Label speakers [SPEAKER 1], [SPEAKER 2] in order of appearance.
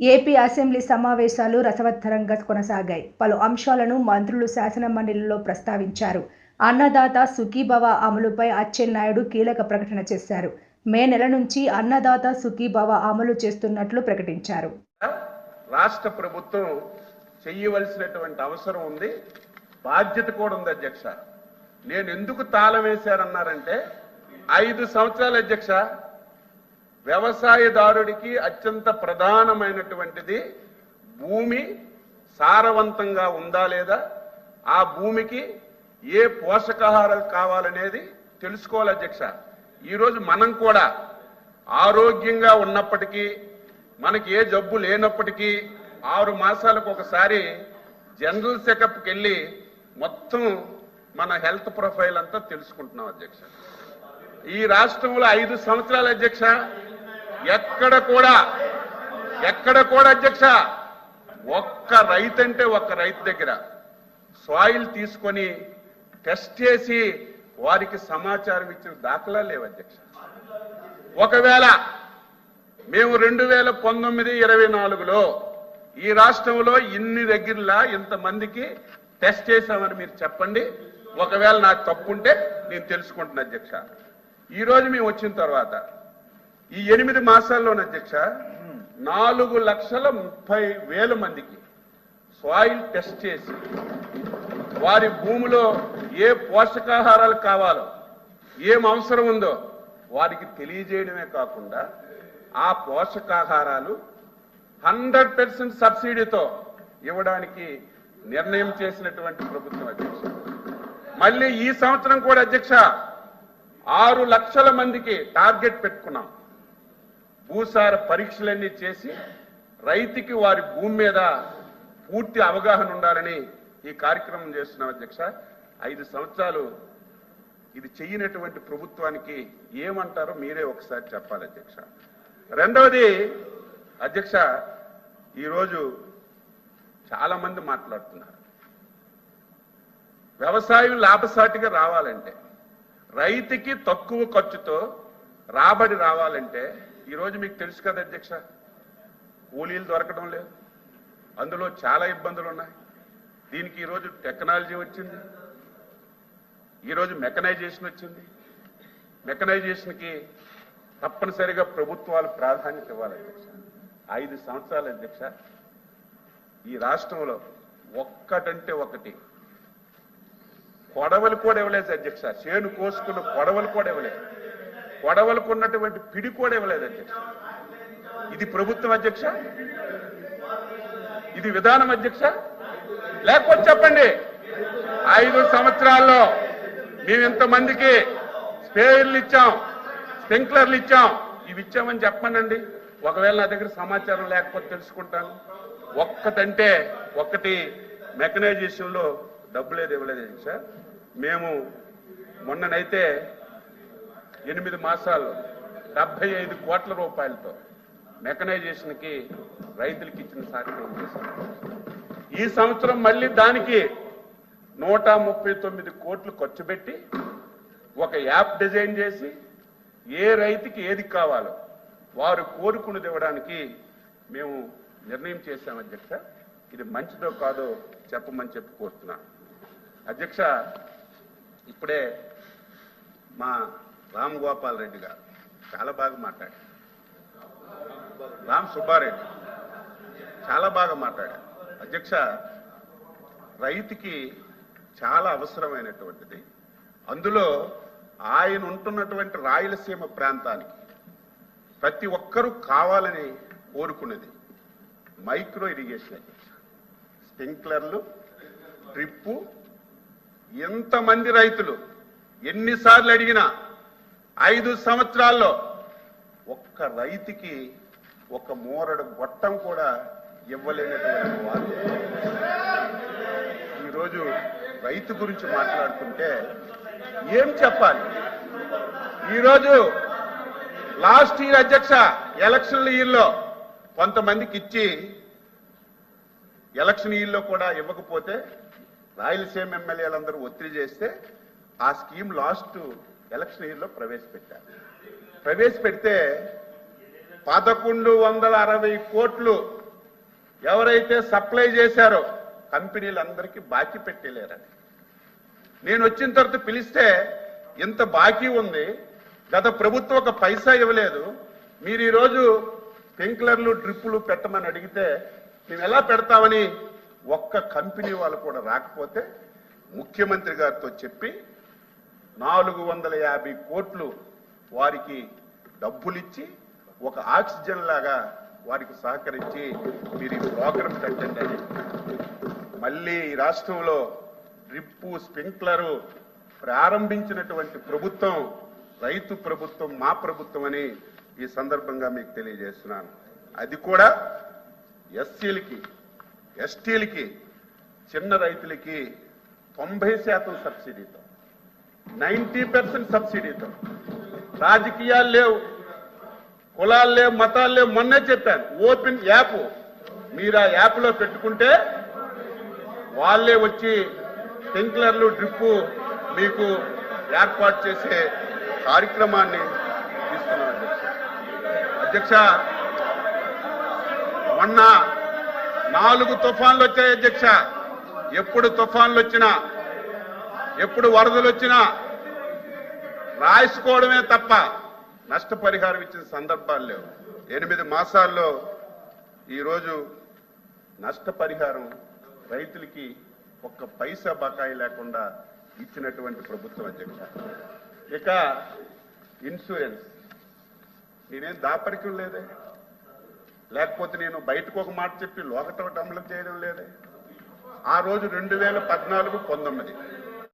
[SPEAKER 1] AP assembly సమావేశాలు రసవత్తరంగా కొనసాగాయి. పలు అంశాలను మంత్రులు శాసనమండలిలో ప్రస్తావించారు. అన్నదాత సుఖీభవ అమలుపై అచ్చెన్నాయుడు కీలక ప్రకటన చేశారు. మే నెల నుంచి అన్నదాత సుఖీభవ అమలు చేస్తున్నట్లు ప్రకటించారు.
[SPEAKER 2] రాష్ట్ర ప్రభుత్వం చెయ్యవలసినటువంటి అవసరం ఉంది. బాధ్యత కూడా ఉంది అధ్యక్ష. నేను ఎందుకు తాళం వేశారన్నారంటే ఐదు సంవత్సరాల అధ్యక్ష వ్యవసాయదారుడికి అత్యంత ప్రధానమైనటువంటిది భూమి. సారవంతంగా ఉందా లేదా? ఆ భూమికి ఏ పోషకాహారాలు కావాలనేది తెలుసుకోవాలి అధ్యక్ష. ఈరోజు మనం కూడా ఆరోగ్యంగా ఉన్నప్పటికీ మనకి ఏ జబ్బు లేనప్పటికీ ఆరు మాసాలకు ఒకసారి జనరల్ చెకప్కి వెళ్ళి మొత్తం మన హెల్త్ ప్రొఫైల్ అంతా తెలుసుకుంటున్నాం అధ్యక్ష. ఈ రాష్ట్రంలో ఐదు సంవత్సరాల అధ్యక్ష. ఎక్కడ కూడా ఎక్కడ కూడా అధ్యక్ష ఒక్క రైతు అంటే ఒక్క రైతు దగ్గర సాయిల్ తీసుకొని టెస్ట్ చేసి వారికి సమాచారం ఇచ్చిన దాఖలా లేవు అధ్యక్ష. ఒకవేళ మేము రెండు వేల పంతొమ్మిది ఇరవై నాలుగులో ఈ రాష్ట్రంలో ఇన్ని దగ్గరలా ఇంతమందికి టెస్ట్ చేశామని మీరు చెప్పండి. ఒకవేళ నాకు తప్పుంటే నేను తెలుసుకుంటున్నా అధ్యక్ష. ఈరోజు మేము వచ్చిన తర్వాత ఈ ఎనిమిది మాసాల్లోని అధ్యక్ష నాలుగు లక్షల ముప్పై వేల మందికి సాయిల్ టెస్ట్ చేసి వారి భూమిలో ఏ పోషకాహారాలు కావాలో ఏం అవసరం ఉందో వారికి తెలియజేయడమే కాకుండా ఆ పోషకాహారాలు హండ్రెడ్ పర్సెంట్ సబ్సిడీతో ఇవ్వడానికి నిర్ణయం చేసినటువంటి ప్రభుత్వం అధ్యక్ష. మళ్ళీ ఈ సంవత్సరం కూడా అధ్యక్ష ఆరు లక్షల మందికి టార్గెట్ పెట్టుకున్నాం. భూసార పరీక్షలన్నీ చేసి రైతుకి వారి భూమి మీద పూర్తి అవగాహన ఉండాలని ఈ కార్యక్రమం చేస్తున్నాం అధ్యక్ష. ఐదు సంవత్సరాలు ఇది చెయ్యనటువంటి ప్రభుత్వానికి ఏమంటారో మీరే ఒకసారి చెప్పాలి అధ్యక్ష. రెండవది అధ్యక్ష ఈరోజు చాలా మంది మాట్లాడుతున్నారు. వ్యవసాయం లాభసాటిగా రావాలంటే రైతుకి తక్కువ ఖర్చుతో రాబడి రావాలంటే ఈరోజు మీకు తెలుసు కదా అధ్యక్ష కూలీలు దొరకడం లేదు. అందులో చాలా ఇబ్బందులు ఉన్నాయి. దీనికి ఈరోజు టెక్నాలజీ వచ్చింది. ఈరోజు మెకనైజేషన్ వచ్చింది. మెకనైజేషన్కి తప్పనిసరిగా ప్రభుత్వాలు ప్రాధాన్యత ఇవ్వాలి అధ్యక్ష. ఐదు సంవత్సరాల అధ్యక్ష ఈ రాష్ట్రంలో ఒక్కటంటే ఒకటి. కొడవలు కూడా ఇవ్వలేదు అధ్యక్ష. చేను కోసుకున్న కొడవలు కూడా ఇవ్వలేదు. గొడవలకు ఉన్నటువంటి పిడి కూడా ఇవ్వలేదు అధ్యక్ష ఇది ప్రభుత్వం అధ్యక్ష? ఇది విధానం అధ్యక్ష? లేకపోతే చెప్పండి. ఐదు సంవత్సరాల్లో మేము ఇంతమందికి స్పేర్లు ఇచ్చాం స్ప్రింక్లర్లు ఇచ్చాం. ఇవి ఇచ్చామని చెప్పమనండి ఒకవేళ నా దగ్గర సమాచారం లేకపోతే తెలుసుకుంటాను. ఒక్కటంటే ఒక్కటి మెకనైజేషన్లో డబ్బు డబ్బులేదు ఇవ్వలేదు అధ్యక్ష మేము మొన్ననైతే ఎనిమిది మాసాలు డెబ్బై ఐదు కోట్ల రూపాయలతో మెకనైజేషన్కి రైతులకి రైతులకు ఇచ్చిన కార్యక్రమం చేశారు ఈ సంవత్సరం మళ్ళీ దానికి నూట ముప్పై తొమ్మిది కోట్లు ఖర్చు పెట్టి ఒక యాప్ డిజైన్ చేసి ఏ రైతుకి ఏది కావాలో వారు కోరుకున్నది ఇవ్వడానికి మేము నిర్ణయం చేశాం అధ్యక్ష. ఇది మంచిదో కాదో చెప్పమని చెప్పి కోరుతున్నాను. అధ్యక్ష ఇప్పుడే మా రామ్ గోపాల్ రెడ్డి గారు. చాలా బాగా మాట్లాడారు. రామ్ సుబ్బారెడ్డి చాలా బాగా మాట్లాడారు. అధ్యక్ష రైతుకి చాలా అవసరమైనటువంటిది. అందులో ఆయన ఉంటున్నటువంటి రాయలసీమ ప్రాంతానికి ప్రతి ఒక్కరూ కావాలని కోరుకునేది మైక్రో ఇరిగేషన్ అధ్యక్ష. స్ప్రింక్లర్లు డ్రిప్పు ఎంతమంది రైతులు ఎన్నిసార్లు అడిగినా ఐదు సంవత్సరాల్లో ఒక్క రైతుకి ఒక మూరడు గొట్టం కూడా ఇవ్వలేనటువంటి వారు. ఈరోజు రైతు గురించి మాట్లాడుతుంటే ఏం చెప్పాలి? ఈరోజు లాస్ట్ ఇయర్ అధ్యక్ష ఎలక్షన్ ఇయర్లో కొంతమందికి ఇచ్చి ఎలక్షన్ ఇయర్లో కూడా ఇవ్వకపోతే రాయలసీమ ఎమ్మెల్యేలందరూ ఒత్తిడి చేస్తే ఆ స్కీమ్ లాస్ట్ ఎలక్షన్ ఇయర్లో ప్రవేశపెట్టారు. ప్రవేశపెడితే పదకొండు వందల అరవై కోట్లు ఎవరైతే సప్లై చేశారో కంపెనీలందరికీ బాకీ పెట్టలేరని. నేను వచ్చిన తర్వాత పిలిస్తే ఇంత బాకీ ఉంది గత ప్రభుత్వం ఒక పైసా ఇవ్వలేదు మీరు ఈరోజు స్ప్రింక్లర్లు డ్రిప్పులు పెట్టమని అడిగితే మేము ఎలా పెడతామని ఒక్క కంపెనీ వాళ్ళు కూడా రాకపోతే ముఖ్యమంత్రి గారితో చెప్పి నాలుగు వందల యాభై కోట్లు వారికి డబ్బులిచ్చి ఒక ఆక్సిజన్ లాగా వారికి సహకరించి మీరు ఈ ప్రోగ్రాం పెట్టండి అని. మళ్ళీ ఈ రాష్ట్రంలో డ్రిప్పు స్ప్రింక్లరు ప్రారంభించినటువంటి ప్రభుత్వం రైతు ప్రభుత్వం మా ప్రభుత్వం అని ఈ సందర్భంగా మీకు తెలియజేస్తున్నాను. అది కూడా ఎస్సీలకి ఎస్టీలకి చిన్న రైతులకి తొంభై శాతం సబ్సిడీతో. నైంటీ పర్సెంట్ సబ్సిడీతో రాజకీయాలు లేవు కులాలు లేవు మతాలు లేవు. మొన్నే చెప్పాను ఓపెన్ యాప్. మీరు ఆ యాప్లో పెట్టుకుంటే వాళ్ళే వచ్చి స్ప్రింక్లర్లు డ్రిప్పు మీకు ఏర్పాటు చేసే కార్యక్రమాన్ని తీసుకున్నాను అధ్యక్ష మొన్న నాలుగు తుఫాన్లు వచ్చాయి అధ్యక్ష. ఎప్పుడు తుఫాన్లు వచ్చినా ఎప్పుడు వరదలు వచ్చినా రాసుకోవడమే తప్ప నష్టపరిహారం ఇచ్చిన సందర్భాలు లేవు. ఎనిమిది మాసాల్లో ఈరోజు నష్టపరిహారం రైతులకి ఒక్క పైసా బకాయి లేకుండా ఇచ్చినటువంటి ప్రభుత్వం అధ్యక్ష. ఇక ఇన్సూరెన్స్. నేనేం దాపరికం లేదే? లేకపోతే నేను బయటకు ఒక మాట చెప్పి లోకటం అమలు చేయడం లేదే? ఆ రోజు రెండు వేల పద్నాలుగు పంతొమ్మిది.